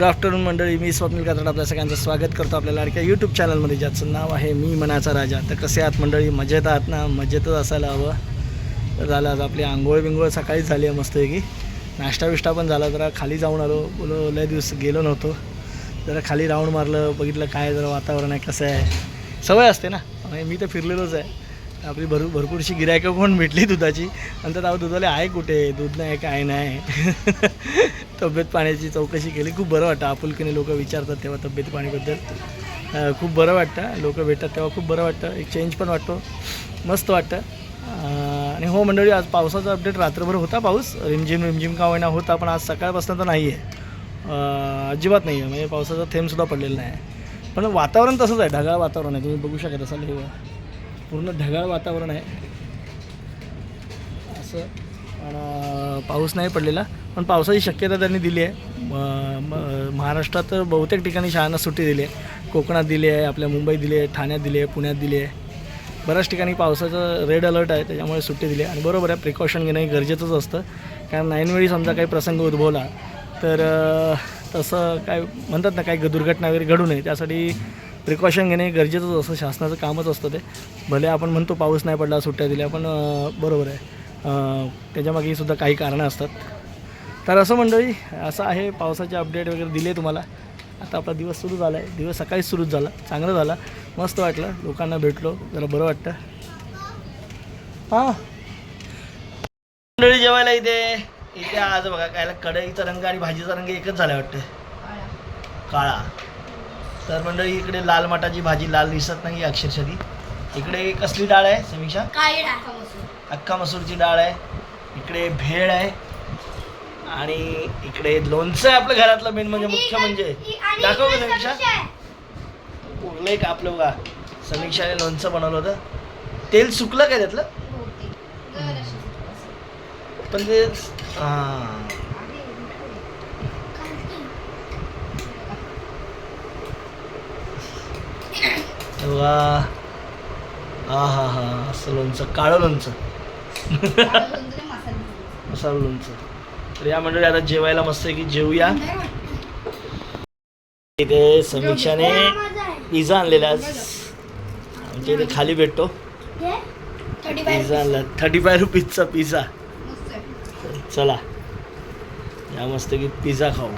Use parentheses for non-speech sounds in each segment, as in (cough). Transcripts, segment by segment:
Good afternoon मंडळी. मी स्वप्नील कातड आपल्या सगळ्यांचं स्वागत करतो आपल्या लाडक्या यूट्यूब चॅनलमध्ये ज्याचं नाव आहे मी मनाचा राजा. तर कसे आहात मंडळी? मजेत आहात ना? मजेतच असायला हवं. तर झालं आज आपली आंघोळ बिंघोळ सकाळीच झाली आहे मस्तपैकी नाश्ता बिष्टा पण झाला. जरा खाली जाऊन आलो. बोलो लय दिवस गेलो नव्हतो. जरा खाली राऊंड मारलं. बघितलं काय जरा वातावरण आहे कसं आहे. सवय असते ना? मी तर फिरलेलोच आहे. आपली भर भरपूरशी गिरायकं पण भेटली दुधाची? नंतर अहो दुधाला आहे कुठे? दूध नाही काय नाही? (laughs) तब्येत पाण्याची चौकशी केली. खूप बरं वाटतं. आपुलकीने लोक विचारतात तेव्हा तब्येत पाणीबद्दल. खूप बरं वाटतं. लोक भेटतात तेव्हा खूप बरं वाटतं. एक चेंज पण वाटतो. मस्त वाटतं. आणि हो मंडळी आज पावसाचा अपडेट रात्रभर होता पाऊस. रिमझिम रिमझिम का होईना होता पण आज सकाळपासून तर नाही आहे अजिबात नाही आहे म्हणजे पावसाचा थेंबसुद्धा पडलेला नाही. पण वातावरण तसंच आहे. ढगाळ वातावरण आहे. तुम्ही बघू शकत असाल हे पूर्ण ढगाळ वातावरण आहे. असं. पण पाऊस नाही पडलेला. पण पावसाची शक्यता त्यांनी दिली आहे. महाराष्ट्रात तर बहुतेक ठिकाणी शाळांना सुट्टी दिली आहे. कोकणात दिली आहे आपल्या मुंबईत दिली आहे ठाण्यात दिली आहे पुण्यात दिली आहे. बऱ्याच ठिकाणी पावसाचं रेड अलर्ट आहे त्याच्यामुळे सुट्टी दिली आहे. आणि बरोबर आहे प्रिकॉशन घेणं हे गरजेचंच असतं. कारण ऐनवेळी समजा काही प्रसंग उद्भवला तर तसं काय म्हणतात ना काही दुर्घटना वगैरे घडू नये. त्यासाठी प्रिकॉशन घेणे गरजेचंच असतं. शासनाचं कामच असतं ते. भले आपण म्हणतो पाऊस नाही पडला सुट्ट्या दिल्या पण बरोबर आहे. त्याच्यामागे त्याच्यामागेही सुद्धा काही कारणं असतात. तर असं मंडळी असं आहे पावसाचे अपडेट वगैरे दिले तुम्हाला. आता आपला दिवस सुरू झाला आहे. दिवस सकाळीच सुरूच झाला. चांगलं झाला. मस्त वाटलं. लोकांना भेटलो. जरा बरं वाटतं. हां. मंडळी जेवायला इथे. इथे आज बघा कायला कढईचा रंग आणि भाजीचा रंग एकच झाला वाटतं. काळा. तर मंडळी इकडे लाल माटाची भाजी लाल दिसत नाही अक्षरशः ती. इकडे कसली डाळ आहे समीक्षा? काळी डाळ. अख्खा मसूरची डाळ आहे. इकडे भेळ आहे. आणि इकडे लोणचं आहे आपल्या घरातलं मेन म्हणजे मुख्य म्हणजे. दाखव का समीक्षा. उरलंय का आपलं बघा? समीक्षाने लोणचं बनवलं होतं. तेल सुकलं काय त्यातलं? पण ते हां. वा. हा हा हा असं लोणचं काळं लोणचं. मसाला लोणचं. तर या मंडळी आता जेवायला मस्त आहे की जेवूया इथे समीक्षाने पिझ्झा आणलेला आमच्या इथे खाली भेटतो. पिझ्झा आणला. थर्टी फाय रुपीजचा पिझ्झा. चला. या मस्त की पिझ्झा खाऊ.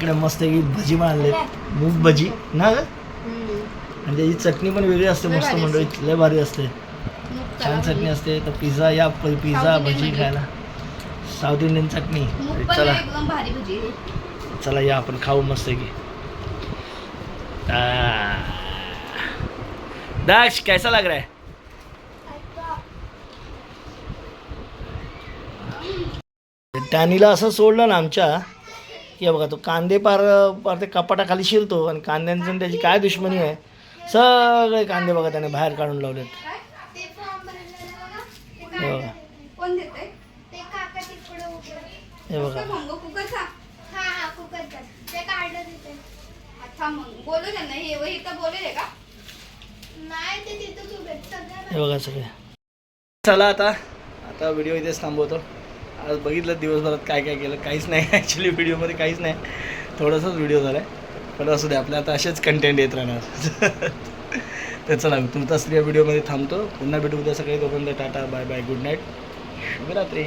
इकडे मस्त की भजी आणले मूग भजी ना आणि त्याची चटणी पण वेगळी असते मस्त मंडळी लय भारी असते. छान चटणी असते. तर पिझ्झा या पिझ्झा भजी खायला. साऊथ इंडियन चटणी. चला. चला या आपण खाऊ मस्त की. दाक्ष कैसा लग रहा है? टॅनीला असं सोडलं ना आमच्या हे बघा. तो कांदे पार पार ते कपाटाखाली शिरतो आणि कांद्यांचं त्याची काय दुश्मनी आहे? सगळे कांदे बघा त्याने बाहेर काढून लावलेत. हे बघा. हे बघा. हे हे बघा सगळे. चला आता. आता व्हिडिओ इथेच थांबवतो. आज बघितलं दिवसभरात काय काय केलं. काहीच नाही. (laughs) ॲक्च्युली व्हिडिओमध्ये काहीच नाही. थोडासाच व्हिडिओ झाला आहे पण असू दे आपल्या आता असेच कंटेंट येत राहणार. (laughs) तर चला तुमचा स्त्रिया व्हिडिओमध्ये थांबतो. पुन्हा भेटू उद्या सकाळी. तोपर्यंत tata bye bye good night. शुभरात्री.